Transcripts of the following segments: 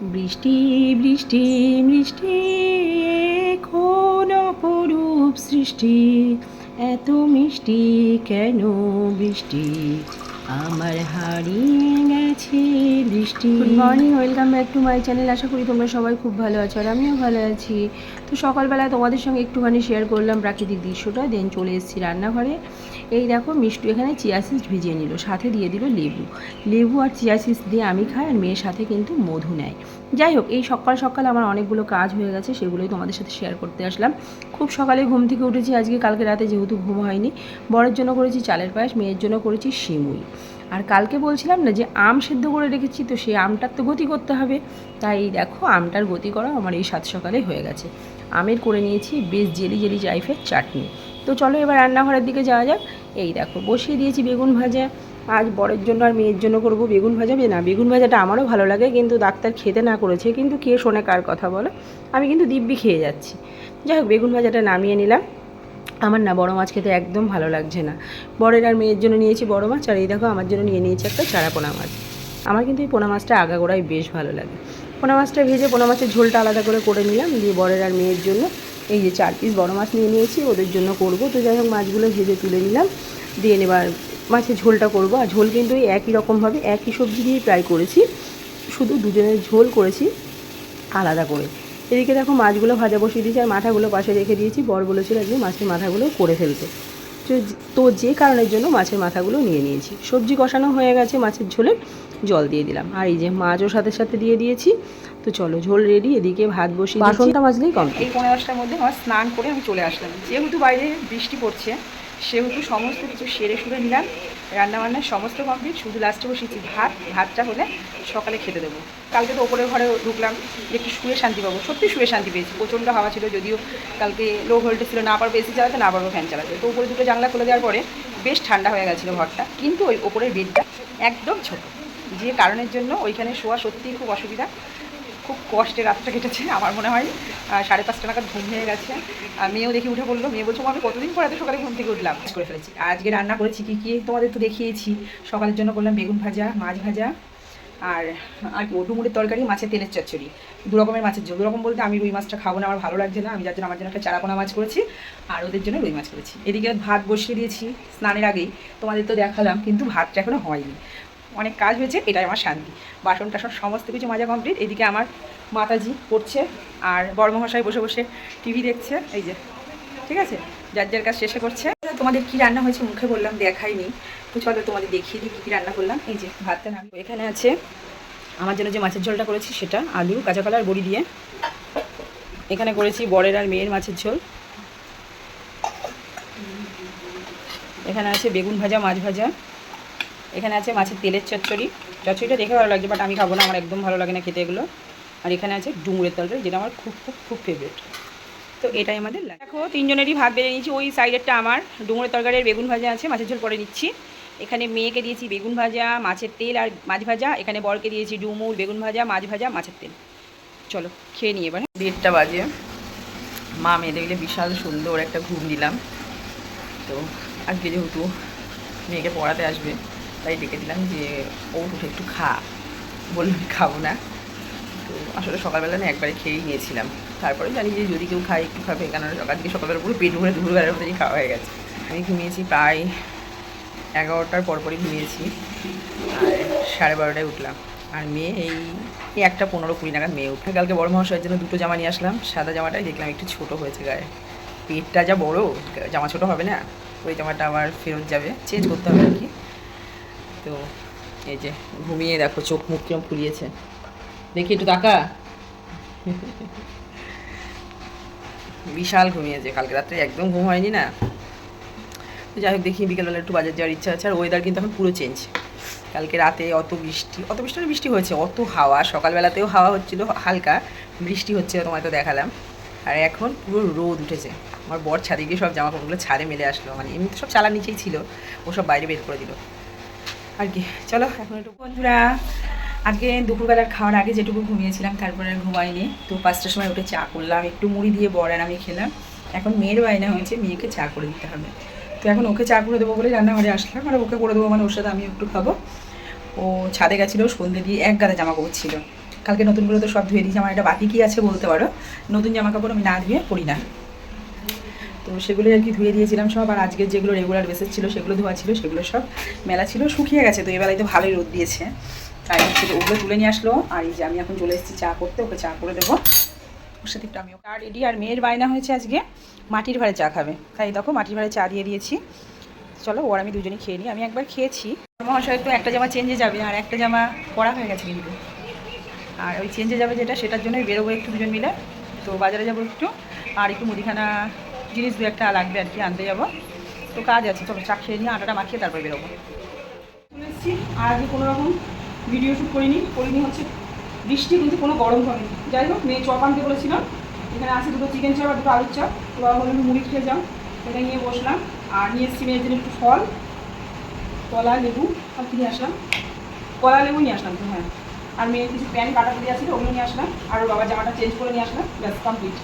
বৃষ্টি বৃষ্টি বৃষ্টি কোন অপরূপ সৃষ্টি। এত মিষ্টি কেন বৃষ্টি? আমার হারিয়ে গেছে বৃষ্টি। Good morning welcome back to my channel আশা করি তোমরা সবাই খুব ভালো আছো আর আমিও ভালো আছি। তো সকালবেলায় তোমাদের সঙ্গে একটুখানি শেয়ার করলাম প্রাকৃতিক দৃশ্যটা দেন চলে এসেছি রান্নাঘরে। এই দেখো মিষ্টু এখানে চিয়াসিস ভিজিয়ে নিল, সাথে দিয়ে দিল লেবু। লেবু আর চিয়াসিস দিয়ে আমি খাই আর মেয়ের সাথে কিন্তু মধু নেয়। যাই হোক, এই সকাল সকাল আমার অনেকগুলো কাজ হয়ে গেছে, সেগুলোই তোমাদের সাথে শেয়ার করতে আসলাম। খুব সকালে ঘুম থেকে উঠেছি, আজকে কালকে রাতে যেহেতু ঘুম হয়নি, বরের জন্য করেছি চালের পায়েস, মেয়ের জন্য করেছি সিমুই আর কালকে বলছিলাম না যে আম সেদ্ধ করে রেখেছি, তো সেই আমটার তো গতি করতে হবে। তাই দেখো আমটার গতি করা আমার এই সাত সকালে হয়ে গেছে। আমের করে নিয়েছি বেশ জেলি জেলি জাইফের চাটনি। তো চলো এবার রান্নাঘরের দিকে যাওয়া যাক। এই দেখো, বসিয়ে দিয়েছি বেগুন ভাজা। আজ বরের জন্য আর মেয়ের জন্য করব বেগুন ভাজা। না, বেগুন ভাজাটা আমারও ভালো লাগে, কিন্তু ডাক্তার খেতে না করেছে, কিন্তু কে শোনে কার কথা বলো। আমি কিন্তু দিব্যি খেয়ে যাচ্ছি। যাই হোক, বেগুন ভাজাটা নামিয়ে নিলাম। আমার না বড় মাছ খেতে একদম ভালো লাগছে না। বরের আর মেয়ের জন্য নিয়েছি বড় মাছ, আর এই দেখো আমার জন্য নিয়ে নিয়েছি একটা চারা পোনা মাছ। আমার কিন্তু এই পোনা মাছটা আগাগোড়াই বেশ ভালো লাগে। পোনা মাছটা ভেজে পোনা মাছের ঝোলটা আলাদা করে করে নিলাম, দিয়ে বরের আর মেয়ের জন্য এই যে চার পিস বড় মাছ নিয়ে নিয়েছি, ওদের জন্য করব। তো যাই হোক, মাছগুলো ভেজে তুলে নিলাম। দিয়ে নেবার মাছের ঝোলটা করব। আর ঝোল কিন্তু এই একই রকমভাবে একই সবজি দিয়েই প্রায় করেছি। শুধু দুজনের ঝোল করেছি আলাদা করে। এদিকে দেখো, মাছগুলো ভাজা বসিয়ে দিয়েছি, আর মাথাগুলো পাশে রেখে দিয়েছি। বর বলেছিল আজকে মাছের মাথাগুলো করে ফেলতে। তো যে কারণের জন্য মাছের মাথাগুলো নিয়ে নিয়েছি। সবজি কষানো হয়ে গেছে মাছের ঝোলে। জল দিয়ে দিলাম। আর এই যে মাছও সাথে সাথে দিয়ে দিয়েছি। তো চলো ঝোল রেডি এদিকে ভাত বসিয়ে বাসনটা মাজলেই কম এই পনেরো দশটার মধ্যে আমার স্নান করে আমি চলে আসলাম। যেহেতু বাইরে বৃষ্টি পড়ছে সেহেতু সমস্ত কিছু সেরে সুরে নিলাম। রান্নাবান্না সমস্ত কমপ্লিট শুধু লাস্টে বসেছি ভাত। ভাতটা হলে সকালে খেতে দেবো। কালকে তো ওপরের ঘরে ঢুকলাম যে একটু শুয়ে শান্তি পাবো। সত্যি শুয়ে শান্তি পেয়েছি। প্রচণ্ড হাওয়া ছিল যদিও কালকে লো ভোল্টেজ ছিল না পারব এসি চালাতে না পারব ফ্যান চালাতে। তো উপরে দুটো জানলা খুলে দেওয়ার পরে বেশ ঠান্ডা হয়ে গেছিল ঘরটা। কিন্তু ওই ওপরের বেডটা একদম ছোট। যে কারণের জন্য ওইখানে শোয়া সত্যিই খুব অসুবিধা। খুব কষ্টে রাতটা কেটেছে, আমার মনে হয়। সাড়ে পাঁচটা নাগাদ ঘুম হয়ে গেছে। মেয়েও দেখি উঠে বলল, মেয়ে বলছো আমি কতদিন পরে এত সকালে ঘুম থেকে উঠলাম? করে ফেলেছি। আজকে রান্না করেছি কি কি তোমাদের তো দেখিয়েছি। সকালের জন্য করলাম বেগুন ভাজা, মাছ ভাজা, আর আর কি ডুমুরের তরকারি, মাছের তেলের চচ্চড়ি। দু রকমের মাছের ঝোল। দু রকম বলতে আমি রুই মাছটা খাব না, আমার ভালো লাগছে না। আমি যার জন্য, আমার জন্য একটা চারাপোনা মাছ করেছি, আর ওদের জন্য রুই মাছ করেছি। এদিকে ভাত বসিয়ে দিয়েছি স্নানের আগেই। তোমাদের তো দেখালাম, কিন্তু ভাতটা এখনও হয়নি। অনেক কাজ হয়েছে, এটাই আমার শান্তি। বাসন টাসন সমস্ত কিছু মাজা কমপ্লিট এদিকে আমার মাতাজি পড়ছে আর বড়মহাশয় বসে বসে টিভি দেখছে, এই যে, ঠিক আছে? যার যার কাজ শেষে করছে। তোমাদের কি রান্না হয়েছে মুখে বললাম, দেখাইনি। তো চলো তোমাদের দেখিয়ে দিই কী কী রান্না করলাম। এই যে, ভাতটা নামি এখানে আছে। আমার জন্য যে মাছের ঝোলটা করেছি সেটা, আলু, কাঁচা কলা আর বড়ি দিয়ে। এখানে করেছি বরের আর মেয়ের মাছের ঝোল। এখানে আছে বেগুন ভাজা, মাছ ভাজা। এখানে আছে মাছের তেলের চচ্চড়ি। চচ্চড়িটা দেখে ভালো লাগছে বাট আমি খাব না, আমার একদম ভালো লাগে না খেতে এগুলো। আর এখানে আছে ডুমুরের তরকারি, যেটা আমার খুব খুব খুব ফেভারিট তো এটাই আমাদের লাগে। দেখো, তিনজনেরই ভাত বেড়ে নিয়েছি, ওই সাইডেরটা আমার। ডুমুরের তরকারির বেগুন ভাজা আছে, মাছের ঝোল করে নিচ্ছি। এখানে মেয়েকে দিয়েছি বেগুন ভাজা, মাছের তেল আর মাছ ভাজা। এখানে বরকে দিয়েছি ডুমুর, বেগুন ভাজা, মাছ ভাজা, মাছের তেল। চলো, খেয়ে নিই এবার। দেড়টা বাজে। মা মেয়ে দেখলে বিশাল সুন্দর একটা ঘুম দিলাম। তো আজকে যেহেতু মেয়েকে পড়াতে আসবে তাই ডেকে দিলাম যে, ও উঠে একটু খা। বললাম খাব না। তো আসলে সকালবেলা না একবারে খেয়েই নিয়েছিলাম। তারপরে জানি যে, যদি কেউ খায় একটু খাবে কেন আজকে সকালবেলা পুরো পেট ভরে দুপুরবেলার মতোই খাওয়া হয়ে গেছে। আমি ঘুমিয়েছি প্রায় এগারোটার পরপরই ঘুমিয়েছি। আর সাড়ে বারোটায় উঠলাম। আর মেয়ে এই এই একটা পনেরো কুড়ি নাগাদ মেয়ে উঠে কালকে বড় মহাশয়ের জন্য দুটো জামা নিয়ে আসলাম। সাদা জামাটাই দেখলাম একটু ছোট হয়েছে গায়ে। পেটটা যা বড়, জামা ছোট হবে না? ওই জামাটা আবার ফেরত যাবে। চেঞ্জ করতে হবে আর কি। তো এই যে ঘুমিয়ে দেখো, চোখ মুখ কিরম ফুলিয়েছে। দেখি একটু তাকা বিশাল ঘুমিয়েছে, কালকে রাত্রে একদম ঘুম হয়নি না। যাই হোক, দেখি বিকেলবেলা একটু বাজার যাওয়ার ইচ্ছা আছে, আর ওয়েদার কিন্তু এখন পুরো চেঞ্জ কালকে রাতে অত বৃষ্টি অত বৃষ্টি না বৃষ্টি হয়েছে, অত হাওয়া, সকালবেলাতেও হাওয়া হচ্ছিল, হালকা। বৃষ্টি হচ্ছে, তোমায় তো দেখালাম। আর এখন পুরো রোদ উঠেছে। আমার বর ছাদে গিয়ে সব জামা কাপড়গুলো ছাদে মেলে আসলো মানে এমনি তো সব চালার নিচেই ছিল, ও সব বাইরে বের করে দিল। আর কি, চলো। এখন একটু বন্ধুরা, আজকে দুপুরবেলার খাওয়ার আগে যেটুকু ঘুমিয়েছিলাম, তারপরে আর ঘুমাইনি। তো পাঁচটার সময় উঠে চা করলাম, একটু মুড়ি দিয়ে বড় আর আমি খেলাম। এখন মেয়ের বায়না হয়েছে, মেয়েকে চা করে দিতে হবে। তো এখন ওকে চা করে দেবো বলে রান্নাঘরে আসলাম, আর ওকে করে দেবো মানে ওর সাথে আমি একটু খাব। ও ছাদে গেছিল সন্ধ্যে দিয়ে এক গাদা জামা কাপড় ছিল। কালকে নতুনগুলো তো সব ধুয়ে দিয়েছি, আমার একটা বাকি কি আছে বলতে পারো। নতুন জামা কাপড় আমি না ধুয়ে পরি না। তো সেগুলো আর কি ধুয়ে দিয়েছিলাম সব। আর আজকের যেগুলো রেগুলার বেসেস ছিল, সেগুলো ধোয়া ছিল, সেগুলো সব মেলা ছিল। শুকিয়ে গেছে, তো এবেলায় তো ভালোই রোদ দিয়েছে। তাই হচ্ছে ওগুলো তুলে নিয়ে আসলো। আর এই যে আমি এখন চলে এসেছি চা করতে, ওকে চা করে দেবো। ওর সাথে একটু আমিও আর রেডি আর মেয়ের বায়না হয়েছে আজকে, মাটির ভাড়ে চা খাবে। তাই দেখো, মাটির ভাড়ে চা দিয়ে দিয়েছি। চলো, ওর আমি দুজনেই খেয়ে নিই। আমি একবার খেয়েছি। মহাশয় তো একটা জামা চেঞ্জে যাবে, আর একটা জামা পরা হয়ে গেছে কিন্তু। আর ওই চেঞ্জে যাবে যেটা, সেটার জন্যই বেরোবো একটু দুজন মিলে। তো বাজারে যাব একটু। আর একটু মুদিখানা জিনিস দু একটা লাগবে আর কি আনতে যাব। তো কাজ আছে চলো চা খেয়ে নিয়ে আটাটা মাখিয়ে তারপরে বেরোবো। চলে এসেছি আর আগে কোনো রকম ভিডিও শ্যুট করিনি করিনি হচ্ছে বৃষ্টি কিন্তু কোনো গরম হয়নি যাই হোক মেয়ে চপ আনতে বলেছিলাম এখানে আছে দুটো চিকেন চপ আর দুটো আলুর চপ তো বাবা বললাম মুড়ি খেয়ে যাও এটা নিয়ে বসলাম। আর নিয়ে এসেছি মেয়ের জন্য একটু ফল কলা লেবু আর কি নিয়ে আসলাম। কলা লেবু নিয়ে আসলাম তো হ্যাঁ। আর মেয়ের কিছু প্যান্ট কাটা দিয়ে আছে ওগুলো নিয়ে আসলাম। আর ওর বাবা জামাটা চেঞ্জ করে নিয়ে আসলাম ব্যাস কমপ্লিট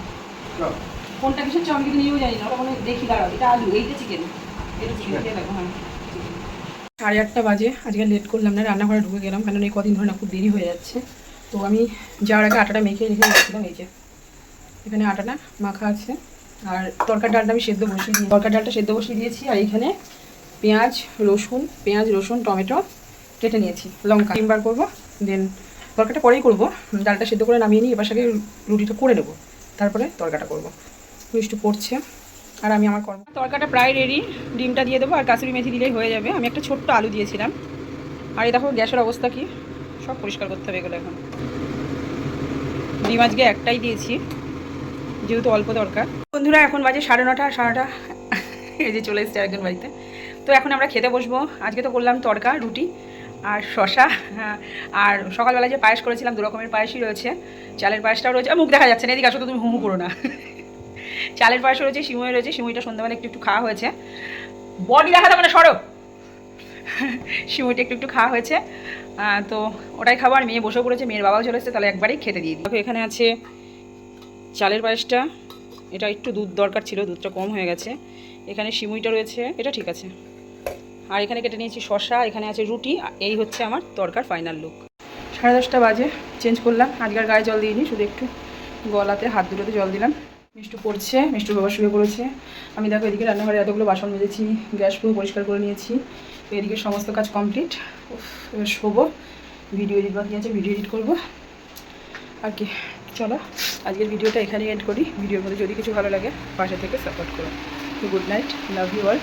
কোনটা কিসের আমি কিন্তু নিয়েও জানি না ওটা কোনো দেখি দাঁড়াও এটা আলু এইটা চিকেন এটা চিকেন দিয়ে দেখো হ্যাঁ সাড়ে আটটা বাজে আজকে লেট করলাম না রান্নাঘরে ঢুকে গেলাম কারণ এই কদিন ধরে না খুব দেরি হয়ে যাচ্ছে। তো আমি যাওয়ার আগে আটাটা মেখে রেখে যাচ্ছিলাম এই যে। এখানে আটাটা মাখা আছে আর তরকার ডালটা আমি সেদ্ধ বসিয়ে দিই তরকার ডালটা সেদ্ধ বসিয়ে দিয়েছি আর এইখানে পেঁয়াজ রসুন পেঁয়াজ রসুন টমেটো কেটে নিয়েছি লঙ্কা। তিনবার করব দেন তরকাটা পরেই করব ডালটা সেদ্ধ করে নামিয়ে নিই এবার সাথে রুটিটা করে নেব তারপরে তরকাটা করব। একটু পড়ছে আর আমি আমার কর্ম তরকাটা প্রায় রেডি ডিমটা দিয়ে দেবো আর কাসুরি মেথি দিলেই হয়ে যাবে। আমি একটা ছোট্ট আলু দিয়েছিলাম। আর এই দেখো, গ্যাসের অবস্থা কি? সব পরিষ্কার করতে হবে এগুলো এখন। ডিম আজকে একটাই দিয়েছি, যেহেতু অল্প দরকার। বন্ধুরা, এখন বাজে সাড়ে নটা সাড়ে নটা। এই যে চলে এসছে একজন বাড়িতে। তো এখন আমরা খেতে বসবো। আজকে তো করলাম তরকা, রুটি আর শশা আর সকালবেলা যে পায়েস করেছিলাম, দু রকমের পায়েসই রয়েছে। চালের পায়েসটাও রয়েছে। মুখ দেখা যাচ্ছে না। এদিকে আসো তো তুমি হুমু করো না। চালের পায়েস রয়েছে, সিমুই রয়েছে, সিমুইটা সন্ধ্যাবেলা একটু একটু খাওয়া হয়েছে। বডি দেখা যাবে না, সরো। সিমুইটা একটু একটু খাওয়া হয়েছে। তো ওটাই খাব, আর মেয়ে বসেও পড়েছে, মেয়ের বাবাও চলে তাহলে একবারেই খেতে দিয়ে দিই। এখানে আছে চালের পায়েসটা। এটা একটু দুধ দরকার ছিল, দুধটা কম হয়ে গেছে। এখানে সিমুইটা রয়েছে, এটা ঠিক আছে। আর এখানে কেটে নিয়েছি শশা এখানে আছে রুটি এই হচ্ছে আমার দরকার ফাইনাল লুক সাড়ে দশটা বাজে চেঞ্জ করলাম। আজকের গায়ে জল দিইনি, শুধু একটু গলাতে, হাত দুটোতে জল দিলাম। মিষ্টু পড়ছে, মিষ্টু বাবা শুয়ে পড়েছে। আমি দেখো এদিকে রান্নাঘরে এতগুলো বাসন মেজেছি, গ্যাস পুরো পরিষ্কার করে নিয়েছি। তো এদিকে সমস্ত কাজ কমপ্লিট। এবার শোবো, ভিডিও এডিট বাকি আছে, ভিডিও এডিট করব। আর কি, চলো, আজকের ভিডিওটা এখানেই এড করি। ভিডিওর মধ্যে যদি কিছু ভালো লাগে পাশে থেকে সাপোর্ট করো। Good night love you all